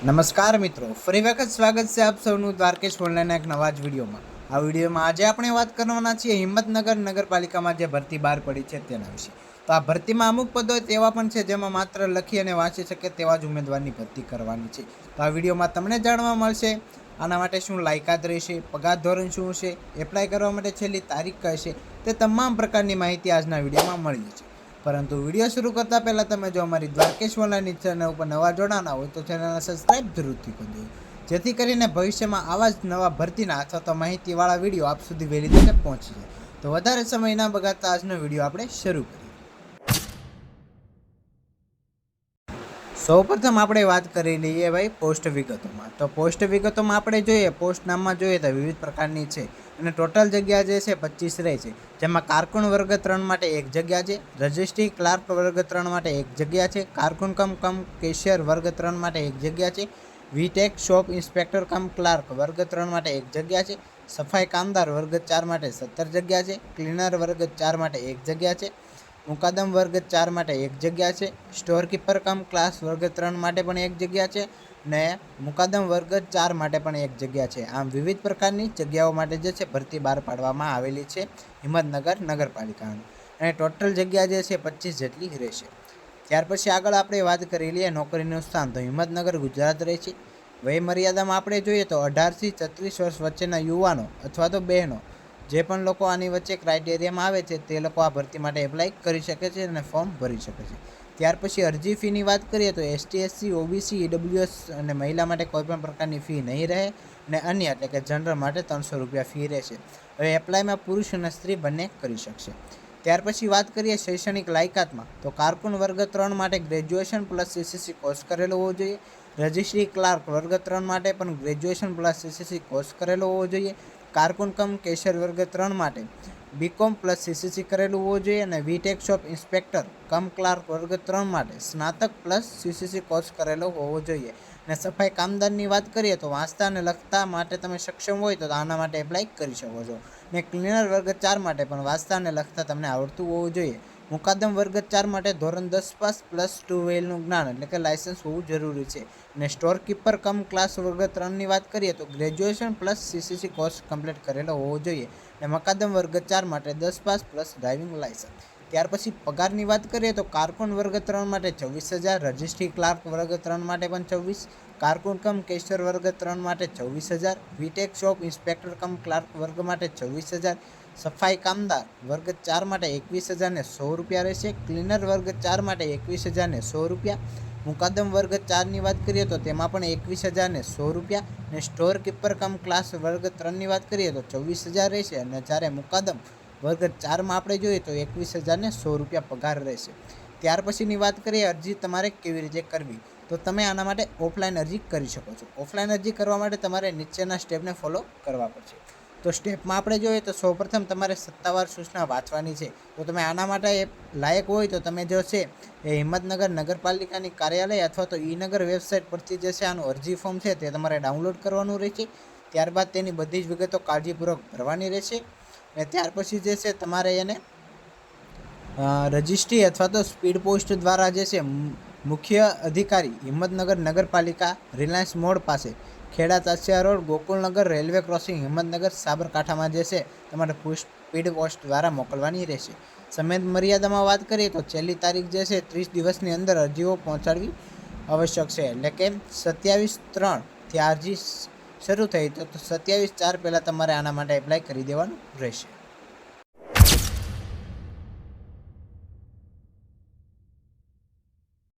નમસ્કાર મિત્રો. ફરી વખત સ્વાગત છે આપ સૌનું દ્વારકેશ ઓનલાઈનના એક નવા જ વિડીયોમાં. આ વિડીયોમાં આજે આપણે વાત કરવાના છીએ હિંમતનગર નગરપાલિકામાં જે ભરતી બહાર પડી છે તેના વિશે. તો આ ભરતીમાં અમુક પદો એવા પણ છે જેમાં માત્ર લખી અને વાંચી શકે તેવા જ ઉમેદવારની ભરતી કરવાની છે. તો આ વિડીયોમાં તમને જાણવા મળશે આના માટે શું લાયકાત રહેશે, પગાર ધોરણ શું છે એપ્લાય કરવા માટે છેલ્લી તારીખ કહેશે તે તમામ પ્રકારની માહિતી આજના વિડીયોમાં મળી છે પરંતુ વીડિયો શરૂ કરતાં પહેલાં તમે જો અમારી દ્વારકેશ ઓનલાઈન ચેનલ ઉપર નવા જોડાના હોય તો ચેનલને સબસ્ક્રાઈબ જરૂરથી કરજો. જેથી કરીને ભવિષ્યમાં આવા જ નવા ભરતીના અથવા તો માહિતીવાળા વીડિયો આપ સુધી વહેલી તકે પહોંચી જાય. તો વધારે સમય ના બગાડતા આજનો વીડિયો આપણે શરૂ કરીએ. સૌપ્રથમ આપણે વાત કરી લઈએ ભાઈ પોસ્ટ વિગતોમાં. તો પોસ્ટ વિગતોમાં આપણે જોઈએ, પોસ્ટ નામમાં જોઈએ તો વિવિધ પ્રકારની છે અને ટોટલ જગ્યા જે છે પચીસ રહે છે. જેમાં કારકુન વર્ગ ત્રણ માટે એક જગ્યા છે, રજિસ્ટ્રી ક્લાર્ક વર્ગ ત્રણ માટે એક જગ્યા છે, કારકુન કમ કમ કેશિયર વર્ગ ત્રણ માટે એક જગ્યા છે, વીટેક શોપ ઇન્સ્પેક્ટર કમ ક્લાર્ક વર્ગ ત્રણ માટે એક જગ્યા છે, સફાઈ કામદાર વર્ગ ચાર માટે સત્તર જગ્યા છે, ક્લીનર વર્ગ ચાર માટે એક જગ્યા છે મુકાદમ વર્ગ ચાર માટે એક જગ્યા છે. સ્ટોર કીપર કમ ક્લાસ વર્ગ ત્રણ માટે પણ એક જગ્યા છે ને મુકાદમ વર્ગ ચાર માટે પણ એક જગ્યા છે. આમ વિવિધ પ્રકારની જગ્યાઓ માટે જે છે ભરતી બહાર પાડવામાં આવેલી છે હિંમતનગર નગરપાલિકાની. અને ટોટલ જગ્યા જે છે પચીસ જેટલી રહેશે. ત્યાર પછી આગળ આપણે વાત કરી લઈએ નોકરીનું સ્થાન. તો હિંમતનગર ગુજરાત રહે છે વય મર્યાદામાં આપણે જોઈએ તો અઢારથી છત્રીસ વર્ષ વચ્ચેના યુવાનો અથવા તો બહેનો જે પણ લોકો આની વચ્ચે ક્રાઇટેરિયામાં આવે છે, તે લોકો આ ભરતી માટે એપ્લાય કરી શકે છે અને ફોર્મ ભરી શકે છે. ત્યાર પછી અરજી ફીની વાત કરીએ તો એસટી એસસી ઓબીસી ઈડબ્લ્યુએસ અને મહિલા માટે કોઈપણ પ્રકારની ફી નહીં રહે અને અન્ય એટલે કે જનરલ માટે ત્રણસો રૂપિયા ફી રહેશે. હવે એપ્લાયમાં પુરુષ અને સ્ત્રી બંને કરી શકશે. ત્યાર પછી વાત કરીએ શૈક્ષણિક લાયકાતમાં, તો કારકુન વર્ગ ત્રણ માટે ગ્રેજ્યુએશન પ્લસ સીસીસી કોર્સ કરેલો હોવો જોઈએ. રજિસ્ટ્રી ક્લાર્ક વર્ગ ત્રણ માટે પણ ગ્રેજ્યુએશન પ્લસ સીસીસી કોર્સ કરેલો હોવો જોઈએ. કારકુન કમ કેશર વર્ગ ત્રણ માટે બીકોમ પ્લસ સીસીસી કરેલું હોવું જોઈએ અને વીટેક શોપ ઇન્સ્પેક્ટર કમ ક્લાર્ક વર્ગ ત્રણ માટે સ્નાતક પ્લસ સીસીસી કોર્સ કરેલો હોવો જોઈએ. અને સફાઈ કામદારની વાત કરીએ તો વાંચતા અને લખતા માટે તમે સક્ષમ હોય તો આના માટે એપ્લાય કરી શકો છો. ને ક્લીનર વર્ગ ચાર માટે પણ વાંચતા અને લખતા તમને આવડતું હોવું જોઈએ. મુકાદમ વર્ગ ચાર માટે ધોરણ દસ પાસ પ્લસ ટુ વેલનું જ્ઞાન, એટલે કે લાયસન્સ હોવું જરૂરી છે. અને સ્ટોર કીપર કમ ક્લાસ વર્ગ ત્રણની વાત કરીએ તો graduation plus CCC course complete કરેલો હોવો જોઈએ. અને મકાદમ વર્ગ ચાર માટે દસ પાસ પ્લસ ડ્રાઇવિંગ લાયસન્સ ત્યાર પછી પગારની વાત કરીએ તો કારકુન વર્ગ ત્રણ માટે છવ્વીસ હજાર, રજિસ્ટ્રી ક્લાર્ક વર્ગ ત્રણ માટે પણ છવ્વીસ કારકુન કમ કેશર વર્ગ ત્રણ માટે છવ્વીસ હજાર, વીટેક શોપ ઇન્સ્પેક્ટર કમ ક્લાર્ક વર્ગ માટે છવ્વીસ હજાર, સફાઈ કામદાર વર્ગ ચાર માટે એકવીસ હજારને સો રૂપિયા રહેશે, ક્લીનર વર્ગ ચાર માટે એકવીસ હજારને સો રૂપિયા, મુકાદમ વર્ગ ચારની વાત કરીએ તો તેમાં પણ એકવીસ હજારને સો રૂપિયા અને સ્ટોર કીપર કમ ક્લાસ વર્ગ ત્રણની વાત કરીએ તો ચોવીસ હજાર રહેશે અને જ્યારે મુકાદમ વર્ગ ચારમાં આપણે જોઈએ તો એકવીસ હજારને સો રૂપિયા પગાર રહેશે. ત્યાર પછીની વાત કરીએ અરજી તમારે કેવી રીતે કરવી? તો તમે આના માટે ઓફલાઈન અરજી કરી શકો છો. ઓફલાઈન અરજી કરવા માટે તમારે નીચેના સ્ટેપને ફોલો કરવા પડશે. તો સ્ટેપમાં આપણે જોઈએ તો સૌપ્રથમ તમારે સત્તાવાર સૂચના વાંચવાની છે. તો તમે આના માટે લાયક હોય તો તમે જો છે એ હિંમતનગર નગરપાલિકાની કાર્યાલય અથવા તો ઈ નગર વેબસાઇટ પરથી જે છે આનું અરજી ફોર્મ છે તે તમારે ડાઉનલોડ કરવાનું રહેશે. ત્યારબાદ તેની બધી જ વિગતો કાળજીપૂર્વક ભરવાની રહેશે. અને ત્યાર પછી જે છે તમારે એને રજિસ્ટ્રી અથવા તો સ્પીડ પોસ્ટ દ્વારા જે છે મુખ્ય અધિકારી હિંમતનગર નગરપાલિકા રિલાયન્સ મોડ પાસે Kheda Tasiya road Gokulnagar railway crossing Himmatnagar સાબરકાંઠામાં જે છે, તમારે સ્પીડ પોસ્ટ દ્વારા મોકલવાની રહેશે. સમય મર્યાદામાં વાત કરીએ તો છેલ્લી તારીખ જે છે, ત્રીસ દિવસની અંદર અરજીઓ પહોંચાડવી આવશ્યક છે. એટલે કે સત્યાવીસ ત્રણથી અરજી શરૂ થઈ તો સત્યાવીસ ચાર પહેલાં તમારે આના માટે એપ્લાય કરી દેવાનું રહેશે.